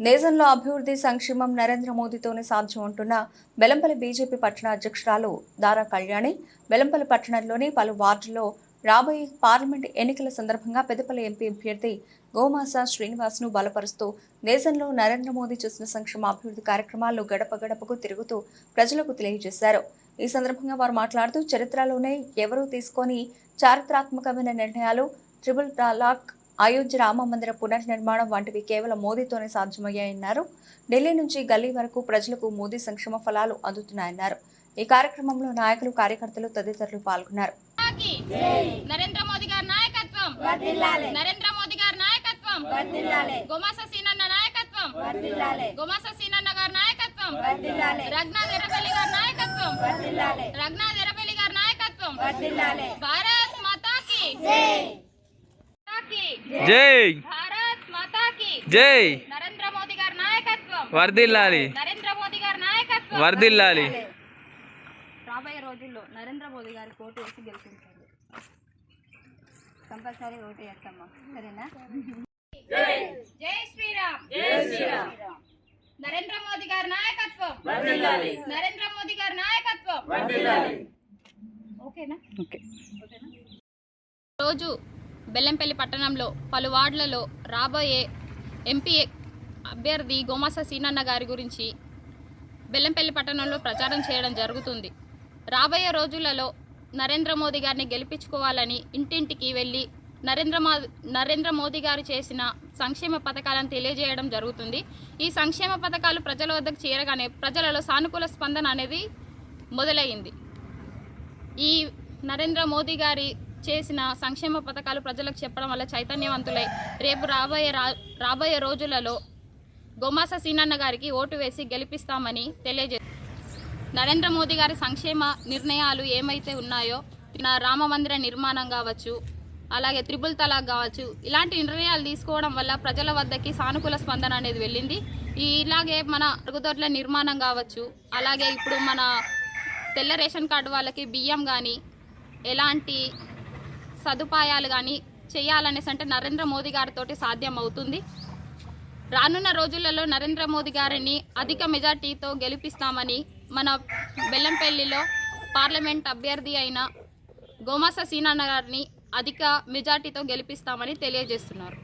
దేశంలో అభివృద్ధి సంక్షేమం నరేంద్ర మోదీతోనే సాధ్యం అంటున్న బెలంపల్లి బీజేపీ పట్టణ అధ్యక్షురాలు దారా కళ్యాణి. బెలంపల్లి పట్టణంలోని పలు వార్డుల్లో రాబోయే పార్లమెంట్ ఎన్నికల సందర్భంగా పెద్దపల్లి ఎంపీ అభ్యర్థి గోమాస శ్రీనివాస్ను బలపరుస్తూ దేశంలో నరేంద్ర మోదీ చేసిన సంక్షేమ అభివృద్ధి కార్యక్రమాలను గడప గడపకు తిరుగుతూ ప్రజలకు తెలియజేశారు. ఈ సందర్భంగా వారు మాట్లాడుతూ చరిత్రలోనే ఎవరూ తీసుకొని చారిత్రాత్మకమైన నిర్ణయాలు ట్రిపుల్ తలాక్ అయోధ్య రామ మందిర పునర్నిర్మాణం వంటివి కేవలం మోదీతోనే సాధ్యమయ్యాయన్నారు. ఢిల్లీ నుంచి గల్లీ వరకు ప్రజలకు మోదీ సంక్షేమ ఫలాలు అందుతున్నాయన్నారు. ఈ కార్యక్రమంలో నాయకులు కార్యకర్తలు తదితరులు పాల్గొన్నారు. నరేంద్ర మోదీ గారి నాయకత్వం. నరేంద్ర మోదీ గారి నాయకత్వం. గోమాస సీనన్న నాయకత్వం. గోమాస సీనన్న గారి నాయకత్వం. రఘునాథ్ ఎర్రబెల్లి గారి నాయకత్వం. ఎర్రబెల్లి గారి నాయకత్వం. భారత్ మాతా కి మాతా కి జై. భారత్ మాతా కి జై. నరేంద్ర మోదీ గారి నాయకత్వం. వర్దిల్లాలి నరేంద్ర మోదీ గారి నాయకత్వం. వర్దిల్లాలి రాబోయే రోజుల్లో నరేంద్ర మోదీ గారికి ఓటు వేసి గెలిపించండి. కంపల్సరీ ఓటు వేస్తామా? సరేనా? జై. శ్రీరామ్. జై శ్రీరామ్. నరేంద్ర మోదీ గారి నాయకత్వం. నరేంద్ర మోదీ గారి నాయకత్వం. ఓకేనా? రోజు బెల్లంపల్లి పట్టణంలో పలు వార్డులలో రాబోయే ఎంపీ అభ్యర్థి గోమాస సీనన్న గారి గురించి బెల్లంపల్లి పట్టణంలో ప్రచారం చేయడం జరుగుతుంది. రాబోయే రోజులలో నరేంద్ర మోదీ గారిని గెలిపించుకోవాలని ఇంటింటికి వెళ్ళి నరేంద్ర మో నరేంద్ర మోదీ గారు చేసిన సంక్షేమ పథకాలను తెలియజేయడం జరుగుతుంది. ఈ సంక్షేమ పథకాలు ప్రజల వద్దకు చేరగానే ప్రజలలో సానుకూల స్పందన అనేది మొదలైంది. ఈ నరేంద్ర మోదీ గారి చేసిన సంక్షేమ పథకాలు ప్రజలకు చెప్పడం వల్ల చైతన్యవంతులై. రేపు రాబోయే రా రాబోయే రోజులలో గోమాస సీనన్న గారికి ఓటు వేసి గెలిపిస్తామని తెలియజే నరేంద్ర మోదీ గారి సంక్షేమ నిర్ణయాలు ఏమైతే ఉన్నాయో నా రామ మందిర నిర్మాణం కావచ్చు అలాగే త్రిబుల్ తలాక్ కావచ్చు ఇలాంటి నిర్ణయాలు తీసుకోవడం వల్ల ప్రజల వద్దకి సానుకూల స్పందన అనేది వెళ్ళింది. ఈ ఇలాగే మన అరుగుదొడ్ల నిర్మాణం కావచ్చు అలాగే ఇప్పుడు మన తెల్ల రేషన్ కార్డు వాళ్ళకి బియ్యం కానీ ఎలాంటి సదుపాయాలు కానీ చేయాలనేసి అంటే నరేంద్ర మోదీ గారితో సాధ్యం అవుతుంది రానున్న రోజులలో నరేంద్ర మోదీ గారిని అధిక మెజార్టీతో గెలిపిస్తామని మన బెల్లంపల్లిలో పార్లమెంట్ అభ్యర్థి అయిన గోమాస సీనన్న గారిని అధిక మెజార్టీతో గెలిపిస్తామని తెలియజేస్తున్నారు.